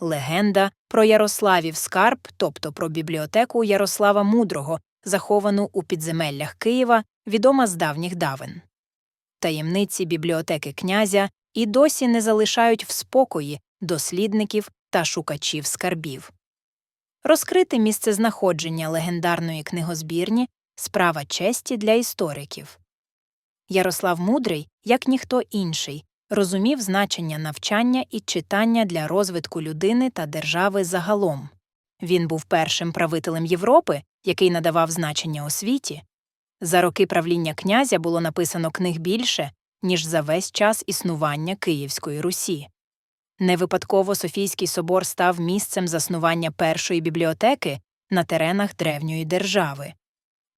легенда про Ярославів скарб, тобто про бібліотеку Ярослава Мудрого, заховану у підземеллях Києва, відома з давніх давен. Таємниці бібліотеки князя і досі не залишають в спокої дослідників та шукачів скарбів. Розкрити місцезнаходження легендарної книгозбірні справа честі для істориків. Ярослав Мудрий, як ніхто інший, розумів значення навчання і читання для розвитку людини та держави загалом. Він був першим правителем Європи, який надавав значення освіті. За роки правління князя було написано книг більше, ніж за весь час існування Київської Русі. Не випадково Софійський собор став місцем заснування першої бібліотеки на теренах древньої держави.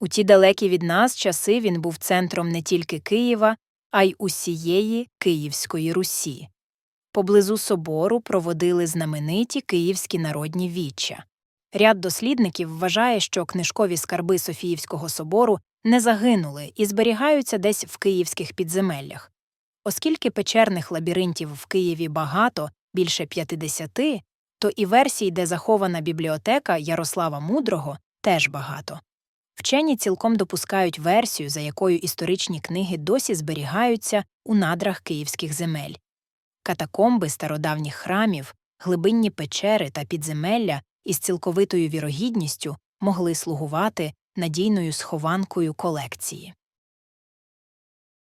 У ті далекі від нас часи він був центром не тільки Києва, а й усієї Київської Русі. Поблизу собору проводили знамениті київські народні віччя. Ряд дослідників вважає, що книжкові скарби Софіївського собору не загинули і зберігаються десь в київських підземеллях. Оскільки печерних лабіринтів в Києві багато, більше 50, то і версій, де захована бібліотека Ярослава Мудрого, теж багато. Вчені цілком допускають версію, за якою історичні книги досі зберігаються у надрах київських земель. Катакомби стародавніх храмів, глибинні печери та підземелля із цілковитою вірогідністю могли слугувати надійною схованкою колекції.